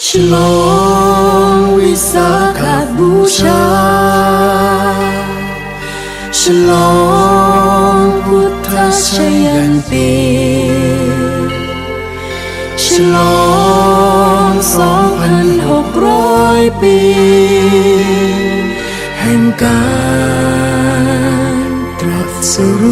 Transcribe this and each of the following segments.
ฉลองวิสาขบูชา ฉลองพุทธชยันตีฉลองสองพันหกร้อยปี แห่งการตรัสรู้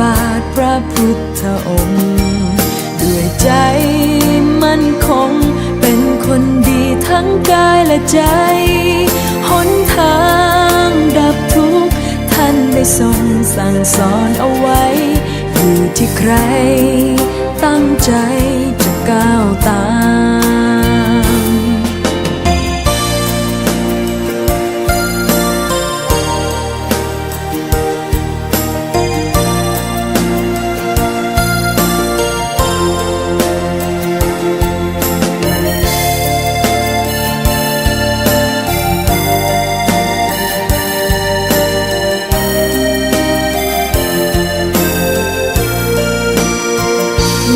บาทพระพุทธองค์ ด้วยใจมั่นคง เป็นคนดีทั้งกายและใจ หนทางดับทุกข์ท่านได้ทรงสั่งสอนเอาไว้ อยู่ที่ใคร ตั้งใจจะก้าวตาม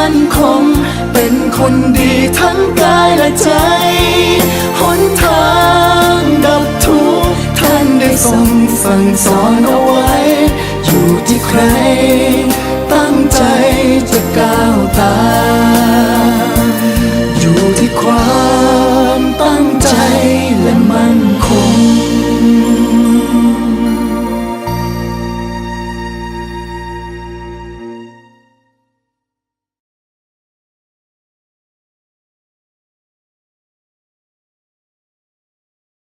มั่นคง เป็นคนดีทั้งกายและใจ หนทางดับทุกข์ท่านได้ทรงสั่งสอนเอาไว้ อยู่ที่ใคร ตั้งใจจะก้าวตามอยู่ที่ความ